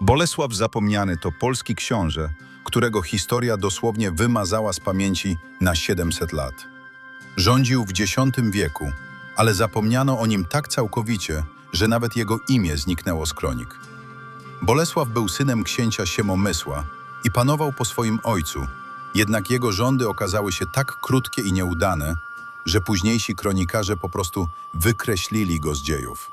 Bolesław Zapomniany to polski książę, którego historia dosłownie wymazała z pamięci na 700 lat. Rządził w X wieku, ale zapomniano o nim tak całkowicie, że nawet jego imię zniknęło z kronik. Bolesław był synem księcia Siemomysła i panował po swoim ojcu, jednak jego rządy okazały się tak krótkie i nieudane, że późniejsi kronikarze po prostu wykreślili go z dziejów.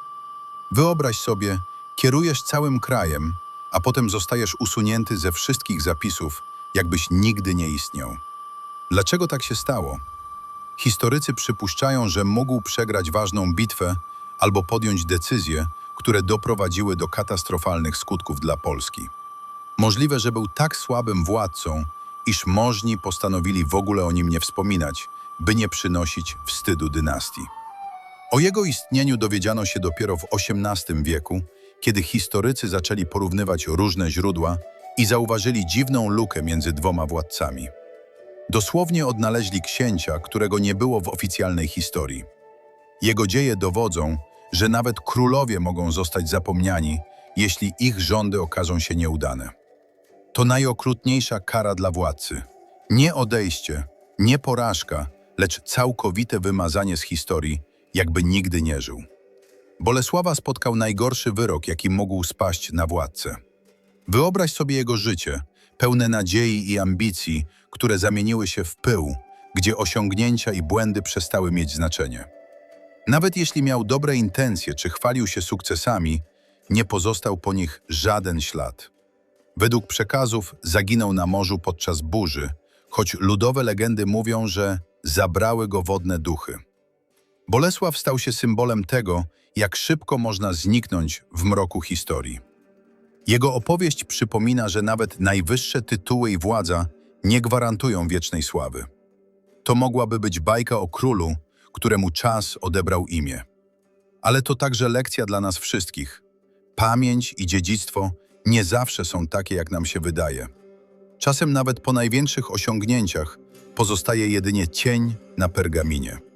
Wyobraź sobie, kierujesz całym krajem, a potem zostajesz usunięty ze wszystkich zapisów, jakbyś nigdy nie istniał. Dlaczego tak się stało? Historycy przypuszczają, że mógł przegrać ważną bitwę albo podjąć decyzje, które doprowadziły do katastrofalnych skutków dla Polski. Możliwe, że był tak słabym władcą, iż możni postanowili w ogóle o nim nie wspominać, by nie przynosić wstydu dynastii. O jego istnieniu dowiedziano się dopiero w XVIII wieku, kiedy historycy zaczęli porównywać różne źródła i zauważyli dziwną lukę między dwoma władcami. Dosłownie odnaleźli księcia, którego nie było w oficjalnej historii. Jego dzieje dowodzą, że nawet królowie mogą zostać zapomniani, jeśli ich rządy okażą się nieudane. To najokrutniejsza kara dla władcy. Nie odejście, nie porażka, lecz całkowite wymazanie z historii, jakby nigdy nie żył. Bolesława spotkał najgorszy wyrok, jaki mógł spaść na władcę. Wyobraź sobie jego życie, pełne nadziei i ambicji, które zamieniły się w pył, gdzie osiągnięcia i błędy przestały mieć znaczenie. Nawet jeśli miał dobre intencje czy chwalił się sukcesami, nie pozostał po nich żaden ślad. Według przekazów zaginął na morzu podczas burzy, choć ludowe legendy mówią, że zabrały go wodne duchy. Bolesław stał się symbolem tego, jak szybko można zniknąć w mroku historii. Jego opowieść przypomina, że nawet najwyższe tytuły i władza nie gwarantują wiecznej sławy. To mogłaby być bajka o królu, któremu czas odebrał imię. Ale to także lekcja dla nas wszystkich. Pamięć i dziedzictwo nie zawsze są takie, jak nam się wydaje. Czasem nawet po największych osiągnięciach pozostaje jedynie cień na pergaminie.